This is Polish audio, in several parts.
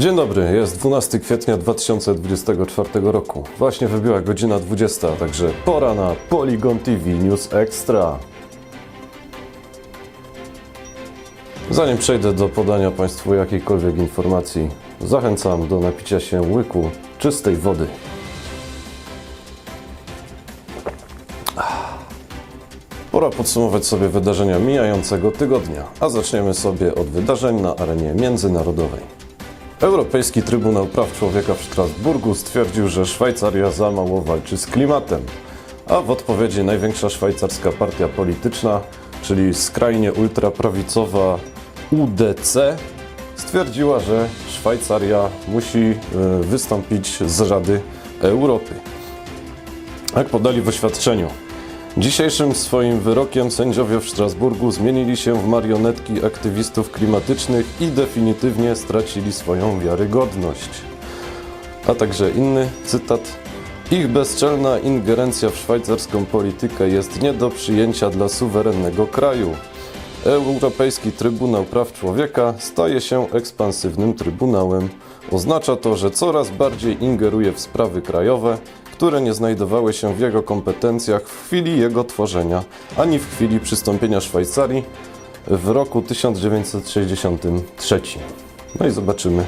Dzień dobry, jest 12 kwietnia 2024 roku. Właśnie wybiła godzina 20, także pora na Polygon TV News Extra. Zanim przejdę do podania Państwu jakiejkolwiek informacji, zachęcam do napicia się łyku czystej wody. Pora podsumować sobie wydarzenia mijającego tygodnia, a zaczniemy sobie od wydarzeń na arenie międzynarodowej. Europejski Trybunał Praw Człowieka w Strasburgu stwierdził, że Szwajcaria za mało walczy z klimatem, a w odpowiedzi największa szwajcarska partia polityczna, czyli skrajnie ultraprawicowa UDC, stwierdziła, że Szwajcaria musi e, wystąpić z Rady Europy. Jak podali w oświadczeniu, Dzisiejszym swoim wyrokiem sędziowie w Strasburgu zmienili się w marionetki aktywistów klimatycznych i definitywnie stracili swoją wiarygodność. A także inny cytat. Ich bezczelna ingerencja w szwajcarską politykę jest nie do przyjęcia dla suwerennego kraju. Europejski Trybunał Praw Człowieka staje się ekspansywnym trybunałem. Oznacza to, że coraz bardziej ingeruje w sprawy krajowe, które nie znajdowały się w jego kompetencjach w chwili jego tworzenia, ani w chwili przystąpienia Szwajcarii w roku 1963. No i zobaczymy,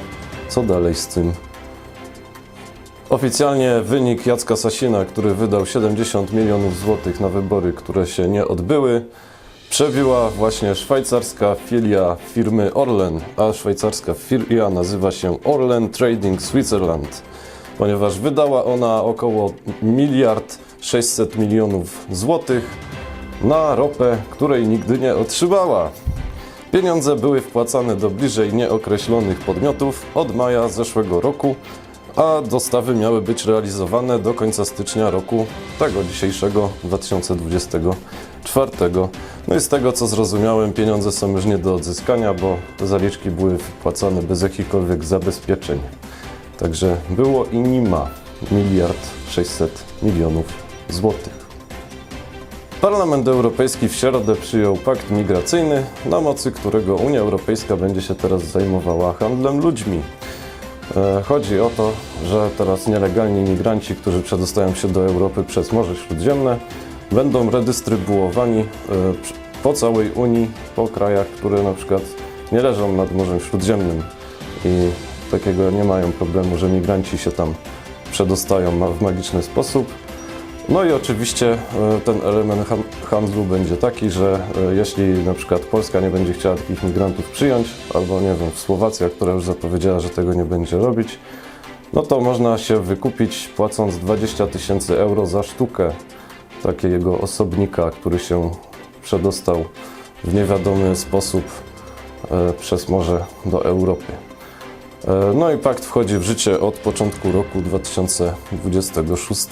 co dalej z tym. Oficjalnie wynik Jacka Sasina, który wydał 70 milionów złotych na wybory, które się nie odbyły, przebiła właśnie szwajcarska filia firmy Orlen, a szwajcarska filia nazywa się Orlen Trading Switzerland, ponieważ wydała ona około miliard 600 milionów złotych na ropę, której nigdy nie otrzymała. Pieniądze były wpłacane do bliżej nieokreślonych podmiotów od maja zeszłego roku, a dostawy miały być realizowane do końca stycznia roku tego dzisiejszego 2024. No i z tego co zrozumiałem, pieniądze są już nie do odzyskania, bo te zaliczki były wpłacane bez jakichkolwiek zabezpieczeń. Także było i nie ma miliard 600 milionów złotych. Parlament Europejski w środę przyjął pakt migracyjny, na mocy którego Unia Europejska będzie się teraz zajmowała handlem ludźmi. E, Chodzi o to, że teraz nielegalni migranci, którzy przedostają się do Europy przez Morze Śródziemne, będą redystrybuowani e, po całej Unii, po krajach, które na przykład nie leżą nad Morzem Śródziemnym i takiego nie mają problemu, że migranci się tam przedostają w magiczny sposób. No i oczywiście e, ten element handlu będzie taki, że e, jeśli na przykład Polska nie będzie chciała takich migrantów przyjąć, albo nie wiem, Słowacja, która już zapowiedziała, że tego nie będzie robić, no to można się wykupić płacąc 20 tysięcy euro za sztukę takiego osobnika, który się przedostał w niewiadomy sposób e, przez morze do Europy. E, No i pakt wchodzi w życie od początku roku 2026.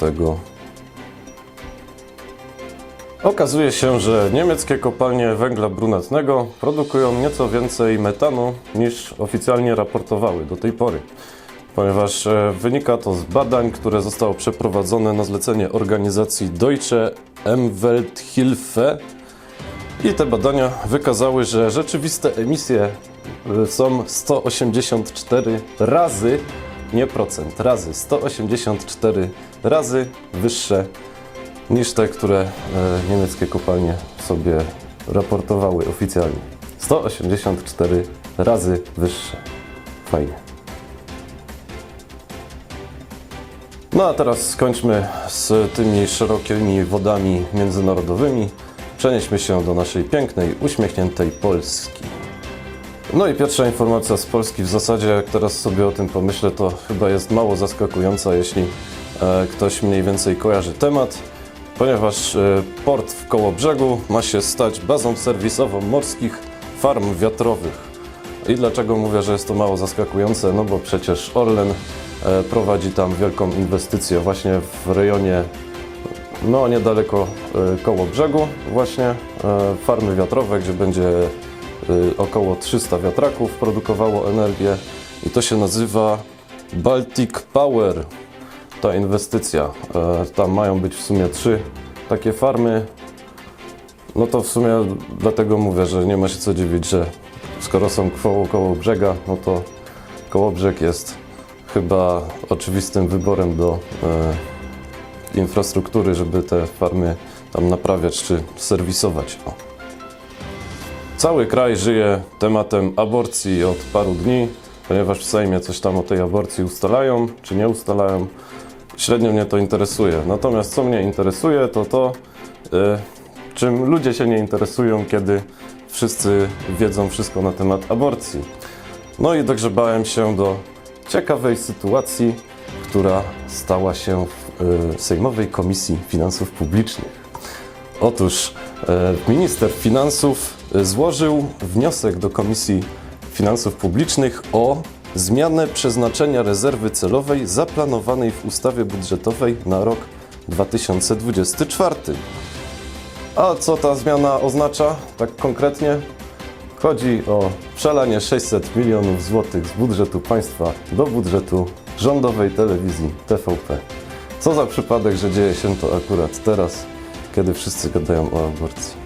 Okazuje się, że niemieckie kopalnie węgla brunatnego produkują nieco więcej metanu niż oficjalnie raportowały do tej pory, ponieważ e, wynika to z badań, które zostało przeprowadzone na zlecenie organizacji Deutsche Umwelthilfe i te badania wykazały, że rzeczywiste emisje są 184 razy, nie procent, razy, 184 razy wyższe niż te, które e, niemieckie kopalnie sobie raportowały oficjalnie. 184 razy wyższe. Fajnie. No a teraz skończmy z tymi szerokimi wodami międzynarodowymi. Przenieśmy się do naszej pięknej, uśmiechniętej Polski. No i pierwsza informacja z Polski w zasadzie, jak teraz sobie o tym pomyślę, to chyba jest mało zaskakująca, jeśli e, ktoś mniej więcej kojarzy temat, ponieważ e, port w Kołobrzegu ma się stać bazą serwisową morskich farm wiatrowych. I dlaczego mówię, że jest to mało zaskakujące? No bo przecież Orlen e, prowadzi tam wielką inwestycję właśnie w rejonie no niedaleko koło brzegu właśnie farmy wiatrowe, gdzie będzie około 300 wiatraków produkowało energię i to się nazywa Baltic Power ta inwestycja. E, Tam mają być w sumie trzy takie farmy. No to w sumie dlatego mówię, że nie ma się co dziwić, że skoro są koło, koło brzega, no to Kołobrzeg jest chyba oczywistym wyborem do e, infrastruktury, żeby te farmy tam naprawiać czy serwisować. O. Cały kraj żyje tematem aborcji od paru dni, ponieważ w Sejmie coś tam o tej aborcji ustalają czy nie ustalają. Średnio mnie to interesuje. Natomiast co mnie interesuje, to to, e, czym ludzie się nie interesują, kiedy wszyscy wiedzą wszystko na temat aborcji. No i dogrzebałem się do ciekawej sytuacji, która stała się w e, Sejmowej Komisji Finansów Publicznych. Otóż e, minister finansów złożył wniosek do Komisji Finansów Publicznych o zmianę przeznaczenia rezerwy celowej zaplanowanej w ustawie budżetowej na rok 2024. A co ta zmiana oznacza tak konkretnie? Chodzi o przelanie 600 milionów złotych z budżetu państwa do budżetu rządowej telewizji TVP. Co za przypadek, że dzieje się to akurat teraz, kiedy wszyscy gadają o aborcji.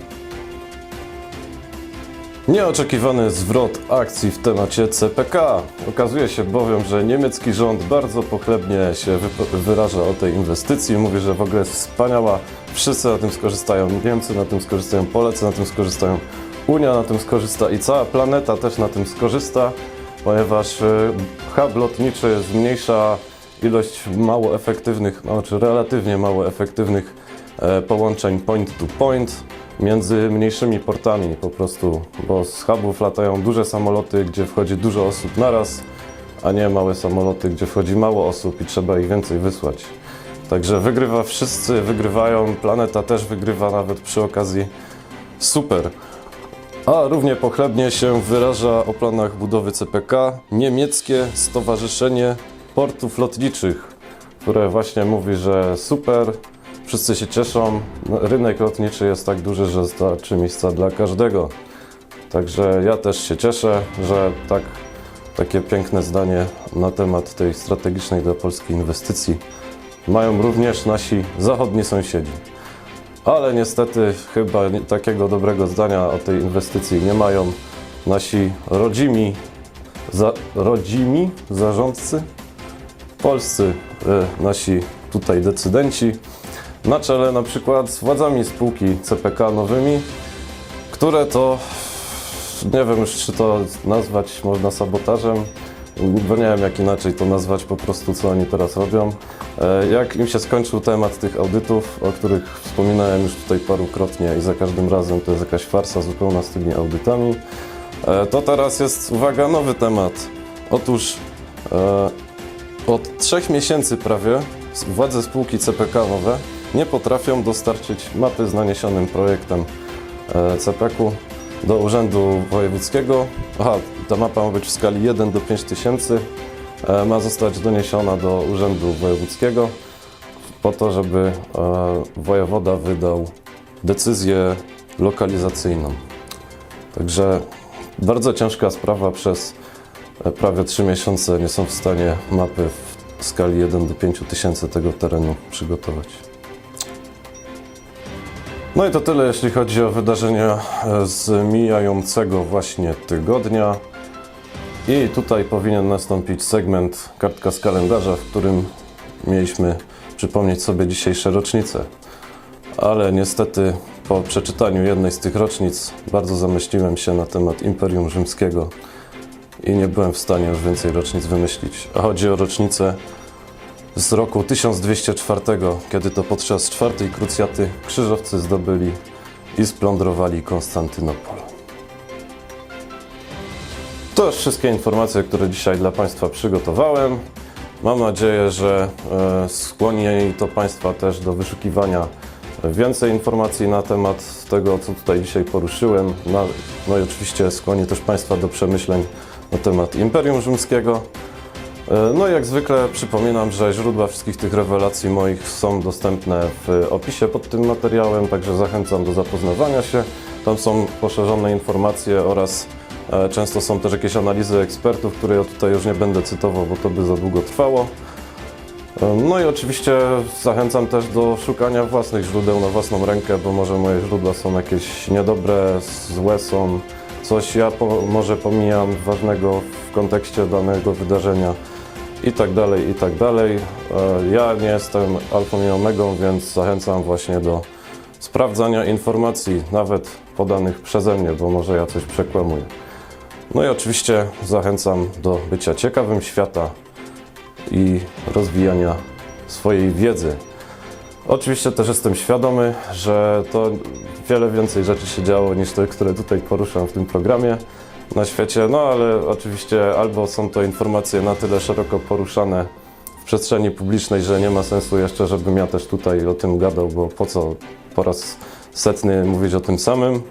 Nieoczekiwany zwrot akcji w temacie CPK. Okazuje się bowiem, że niemiecki rząd bardzo pochlebnie się wyraża o tej inwestycji. Mówi, że w ogóle jest wspaniała, wszyscy na tym skorzystają. Niemcy na tym skorzystają, Polacy na tym skorzystają, Unia na tym skorzysta i cała planeta też na tym skorzysta, ponieważ y, hub lotniczy zmniejsza ilość mało efektywnych, no, czy relatywnie mało efektywnych e, połączeń point to point między mniejszymi portami po prostu, bo z hubów latają duże samoloty, gdzie wchodzi dużo osób naraz, a nie małe samoloty, gdzie wchodzi mało osób i trzeba ich więcej wysłać. Także wygrywa wszyscy, wygrywają, planeta też wygrywa nawet przy okazji. Super. A równie pochlebnie się wyraża o planach budowy CPK niemieckie Stowarzyszenie Portów Lotniczych, które właśnie mówi, że super, wszyscy się cieszą, no, rynek lotniczy jest tak duży, że starczy miejsca dla każdego. Także ja też się cieszę, że tak, takie piękne zdanie na temat tej strategicznej dla Polski inwestycji mają również nasi zachodni sąsiedzi. Ale niestety chyba takiego dobrego zdania o tej inwestycji nie mają nasi rodzimi, za, rodzimi zarządcy, polscy e, nasi tutaj decydenci, na czele na przykład z władzami spółki CPK nowymi, które to nie wiem już czy to nazwać można sabotażem, bo nie wiem jak inaczej to nazwać po prostu co oni teraz robią. E, Jak im się skończył temat tych audytów, o których wspominałem już tutaj parukrotnie i za każdym razem to jest jakaś farsa zupełna z tymi audytami, e, to teraz jest, uwaga, nowy temat. Otóż e, od trzech miesięcy prawie władze spółki CPK nowe nie potrafią dostarczyć mapy z naniesionym projektem e, CPK-u do Urzędu Wojewódzkiego. Aha, ta mapa ma być w skali 1 do 5 tysięcy. E, Ma zostać doniesiona do Urzędu Wojewódzkiego po to, żeby e, wojewoda wydał decyzję lokalizacyjną. Także bardzo ciężka sprawa przez prawie 3 miesiące nie są w stanie mapy w skali 1 do 5 tysięcy tego terenu przygotować. No i to tyle, jeśli chodzi o wydarzenia e, z mijającego właśnie tygodnia. I tutaj powinien nastąpić segment kartka z kalendarza, w którym mieliśmy przypomnieć sobie dzisiejsze rocznice. Ale niestety po przeczytaniu jednej z tych rocznic bardzo zamyśliłem się na temat Imperium Rzymskiego i nie byłem w stanie już więcej rocznic wymyślić. A chodzi o rocznicę z roku 1204, kiedy to podczas czwartej krucjaty krzyżowcy zdobyli i splądrowali Konstantynopol. To już wszystkie informacje, które dzisiaj dla Państwa przygotowałem. Mam nadzieję, że e, skłoni to Państwa też do wyszukiwania więcej informacji na temat tego, co tutaj dzisiaj poruszyłem. No, no i oczywiście skłoni też Państwa do przemyśleń na temat Imperium Rzymskiego. E, No i jak zwykle przypominam, że źródła wszystkich tych rewelacji moich są dostępne w opisie pod tym materiałem, także zachęcam do zapoznawania się. Tam są poszerzone informacje oraz e, często są też jakieś analizy ekspertów, które ja tutaj już nie będę cytował, bo to by za długo trwało. E, No i oczywiście zachęcam też do szukania własnych źródeł na własną rękę, bo może moje źródła są jakieś niedobre, złe są, coś ja po, może pomijam ważnego w kontekście danego wydarzenia i tak dalej, i tak dalej. E, Ja nie jestem alfą i omegą, więc zachęcam właśnie do sprawdzania informacji, nawet podanych przeze mnie, bo może ja coś przekłamuję. No i oczywiście zachęcam do bycia ciekawym świata i rozwijania swojej wiedzy. Oczywiście też jestem świadomy, że to wiele więcej rzeczy się działo niż te, które tutaj poruszam w tym programie na świecie, no ale oczywiście albo są to informacje na tyle szeroko poruszane w przestrzeni publicznej, że nie ma sensu jeszcze, żebym ja też tutaj o tym gadał, bo po co po raz setny mówić o tym samym,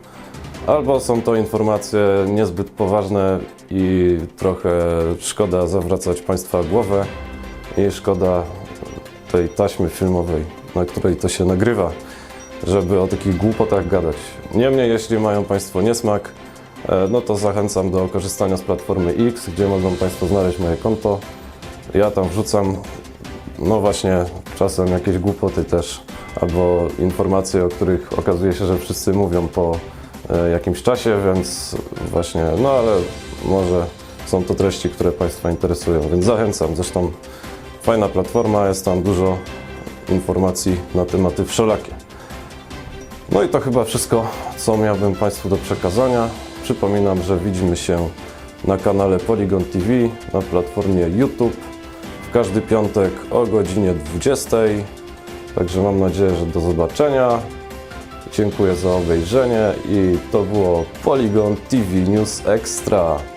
albo są to informacje niezbyt poważne i trochę szkoda zawracać Państwa głowę i szkoda tej taśmy filmowej, na której to się nagrywa, żeby o takich głupotach gadać. Niemniej, jeśli mają Państwo niesmak, no to zachęcam do korzystania z platformy X, gdzie mogą Państwo znaleźć moje konto. Ja tam wrzucam, no właśnie, czasem jakieś głupoty też, albo informacje, o których okazuje się, że wszyscy mówią po e, jakimś czasie, więc właśnie, no ale może są to treści, które Państwa interesują, więc zachęcam. Zresztą fajna platforma, jest tam dużo informacji na tematy wszelakie. No i to chyba wszystko, co miałbym Państwu do przekazania. Przypominam, że widzimy się na kanale Polygon TV, na platformie YouTube w każdy piątek o godzinie 20. Także mam nadzieję, że do zobaczenia. Dziękuję za obejrzenie i to było Polygon TV News Extra.